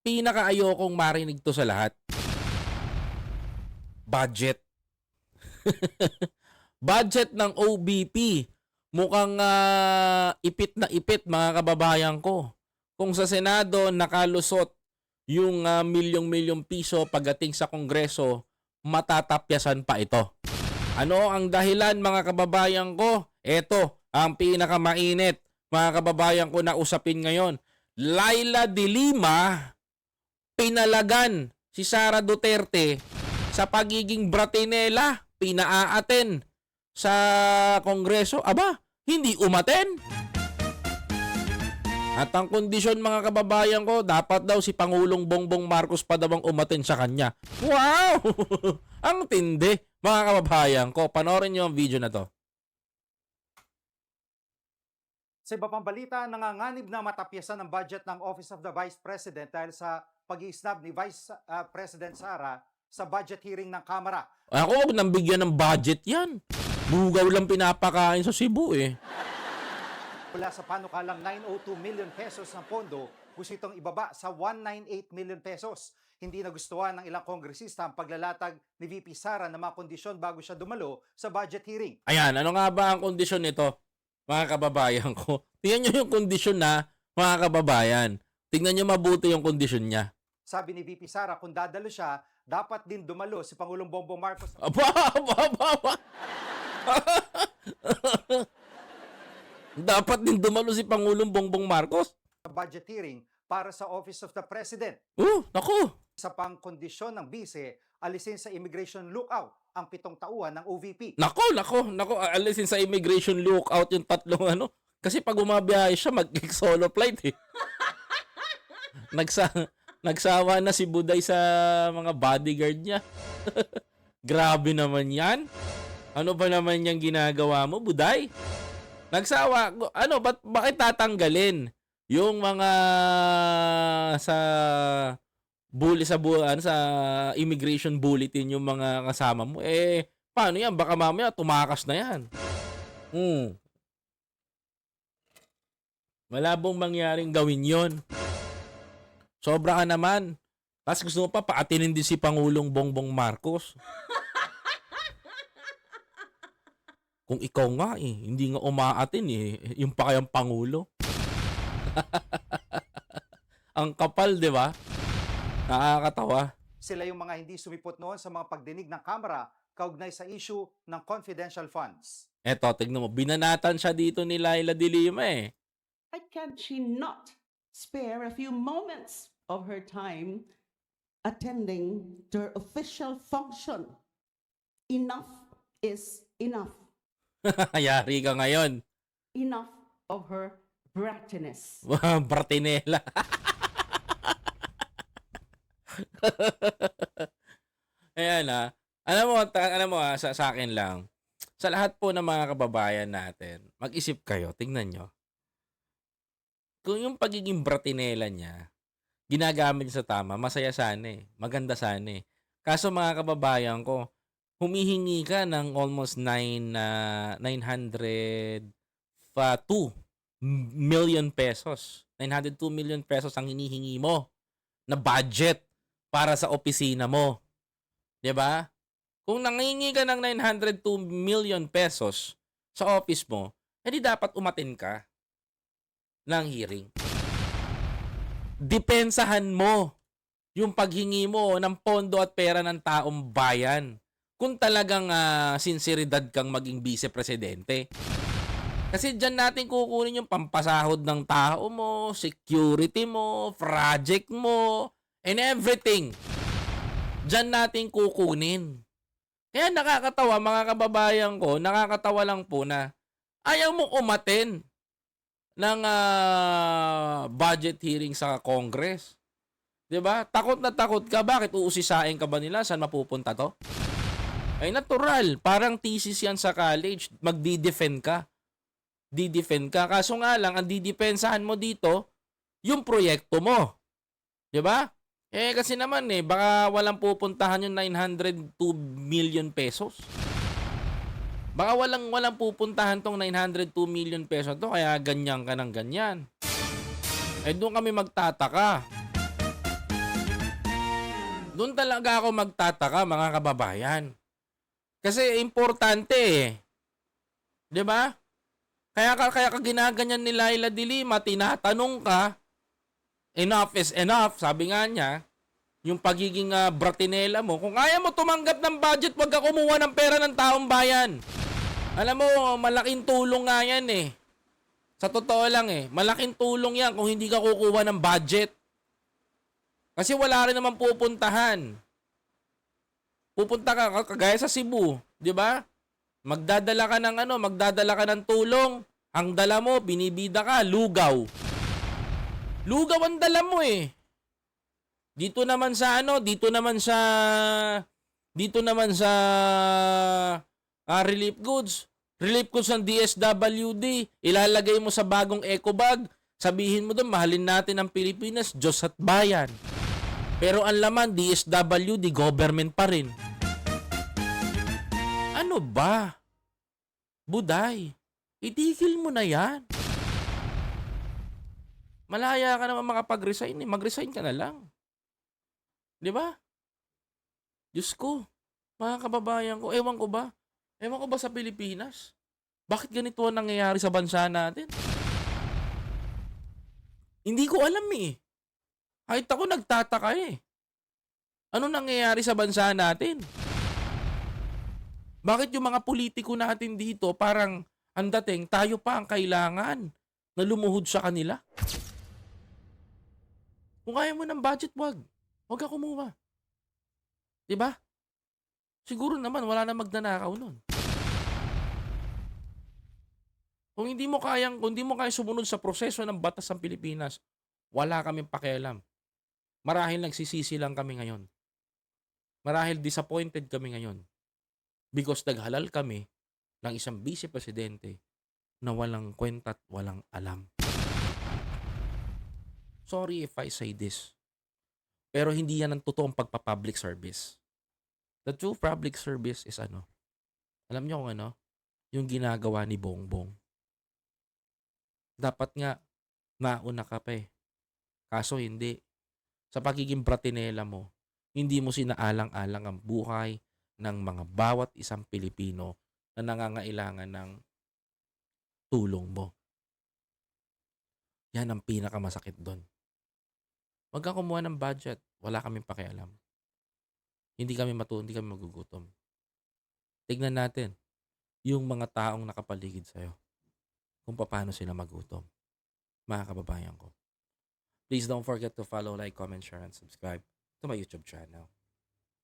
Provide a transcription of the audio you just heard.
pinakaayokong marinig to sa lahat. Budget. Budget ng OBP. Mukhang ah, ipit na ipit mga kababayan ko. Kung sa Senado nakalusot yung ah, milyong-milyong piso pagdating sa Kongreso, matatapyasan pa ito. Ano ang dahilan mga kababayan ko? Ito ang pinakamainit mga kababayan ko na usapin ngayon. Laila de Lima pinalagan si Sara Duterte sa pagiging bratinela, pinaaten sa Kongreso. Aba, hindi umaten. At ang kondisyon mga kababayan ko, dapat daw si Pangulong Bongbong Marcos pa daw ang umaten sa kanya. Wow! ang tindi mga kababayan ko. Panoorin niyo ang video na to. Sa iba pang balita, nanganganib na matapyasan ang budget ng Office of the Vice President dahil sa pag snub ni Vice uh, President Sara sa budget hearing ng Kamara. Ako, huwag nang bigyan ng budget yan. Bugaw lang pinapakain sa Cebu eh. Mula sa panukalang 902 million pesos ng pondo, gusto itong ibaba sa 198 million pesos. Hindi nagustuhan ng ilang kongresista ang paglalatag ni VP Sara ng mga kondisyon bago siya dumalo sa budget hearing. Ayan, ano nga ba ang kondisyon nito, mga kababayan ko? Tingnan nyo yung kondisyon na, mga kababayan. Tingnan nyo mabuti yung kondisyon niya. Sabi ni VP Sara, kung dadalo siya, dapat din dumalo si Pangulong Bongbong Marcos Aba, aba, aba, aba. Dapat din dumalo si Pangulong Bongbong Marcos. budget hearing para sa Office of the President. Oh, naku. Sa pang kondisyon ng bise, alisin sa immigration lookout ang pitong tauhan ng OVP. Nako, nako, nako. Alisin sa immigration lookout yung tatlong ano. Kasi pag umabiyahe siya, mag-solo flight eh. Nagsa nagsawa na si Buday sa mga bodyguard niya. Grabe naman yan. Ano ba naman yung ginagawa mo, Buday? Nagsawa, ano, ba't, bakit tatanggalin yung mga sa bully sa buwan sa immigration bulletin yung mga kasama mo eh paano yan baka mamaya tumakas na yan hmm malabong mangyaring gawin yon sobra ka naman. Tapos gusto mo pa paatinin din si Pangulong Bongbong Marcos. Kung ikaw nga eh hindi nga umaatin eh yung pa kayang Pangulo. Ang kapal di ba? Nakakatawa. Sila yung mga hindi sumipot noon sa mga pagdinig ng Kamara kaugnay sa issue ng confidential funds. Eto, tignan mo, binanatan siya dito ni Laila de Lima eh. Why can't she not spare a few moments of her time attending to her official function? Enough is enough. Yari ka ngayon. Enough of her brattiness. Bratinela. Ayan ah. Alam mo, ta- alam mo ah, sa, sa akin lang, sa lahat po ng mga kababayan natin, mag-isip kayo, tingnan nyo. Kung yung pagiging bratinela niya, ginagamit sa tama, masaya sana eh. Maganda sana eh. Kaso mga kababayan ko, humihingi ka ng almost 9 na 900 fa 2 million pesos. 902 million pesos ang hinihingi mo na budget para sa opisina mo. 'Di ba? Kung nangingi ka ng 902 million pesos sa office mo, edi dapat umatin ka ng hearing. Depensahan mo yung paghingi mo ng pondo at pera ng taong bayan. Kung talagang ah, sinseridad kang maging vice-presidente. Kasi dyan natin kukunin yung pampasahod ng tao mo, security mo, project mo, and everything. Dyan natin kukunin. Kaya nakakatawa mga kababayan ko, nakakatawa lang po na ayaw mong umaten ng ah, budget hearing sa Congress. 'Di ba? Takot na takot ka. Bakit uusisain ka ba nila? Saan mapupunta to? Ay natural. Parang thesis yan sa college. Magdi-defend ka. Di-defend ka. Kaso nga lang, ang didepensahan mo dito, yung proyekto mo. 'Di ba? Eh kasi naman eh, baka walang pupuntahan yung 902 million pesos. Baka walang walang pupuntahan tong 902 million pesos to kaya ganyan ka ng ganyan. Eh doon kami magtataka. Doon talaga ako magtataka, mga kababayan. Kasi importante eh. 'Di ba? Kaya ka kaya ka ginaganyan ni Laila de Lima, tinatanong ka, enough is enough, sabi nga niya, yung pagiging ah, bratinela mo, kung kaya mo tumanggap ng budget, wag ka kumuha ng pera ng taong bayan. Alam mo, malaking tulong nga yan eh. Sa totoo lang eh, malaking tulong yan kung hindi ka kukuha ng budget. Kasi wala rin naman pupuntahan. Pupunta ka kagaya sa Cebu, 'di ba? Magdadala ka ng ano, magdadala ka ng tulong. Ang dala mo, binibida ka, lugaw. Lugaw ang dala mo eh. Dito naman sa ano, dito naman sa dito naman sa ah, relief goods. Relief goods ng DSWD, ilalagay mo sa bagong eco bag. Sabihin mo doon, mahalin natin ang Pilipinas, Diyos at bayan. Pero ang laman, DSWD, government pa rin. Ano ba? Buday, itigil mo na yan. Malaya ka naman makapag-resign eh. Mag-resign ka na lang. Di ba? Diyos ko, mga kababayan ko, ewan ko ba? Ewan ko ba sa Pilipinas? Bakit ganito ang nangyayari sa bansa natin? Hindi ko alam eh. Kahit ako nagtataka eh. Ano nangyayari sa bansa natin? Bakit yung mga politiko natin dito parang ang dating tayo pa ang kailangan na lumuhod sa kanila? Kung kaya mo ng budget, wag. Wag ka kumuha. 'Di ba? Siguro naman wala na magnanakaw nun. Kung hindi mo kayang, kung hindi mo kaya sumunod sa proseso ng batas ng Pilipinas, wala kaming pakialam. Marahil nagsisisi lang kami ngayon. Marahil disappointed kami ngayon. Because naghalal kami ng isang vice presidente na walang kwenta at walang alam. Sorry if I say this. Pero hindi yan ang totoong pagpa-public service. The true public service is ano? Alam niyo kung ano? Yung ginagawa ni Bongbong. Dapat nga, nauna ka pa eh. Kaso hindi. Sa pagiging bratinela mo, hindi mo sinaalang-alang ang buhay ng mga bawat isang Pilipino na nangangailangan ng tulong mo. Yan ang pinakamasakit doon. Huwag kang kumuha ng budget. Wala kaming pakialam. Hindi kami matu, hindi kami magugutom. Tignan natin yung mga taong nakapaligid sa'yo kung paano sila magutom. Mga kababayan ko. Please don't forget to follow, like, comment, share, and subscribe to my YouTube channel.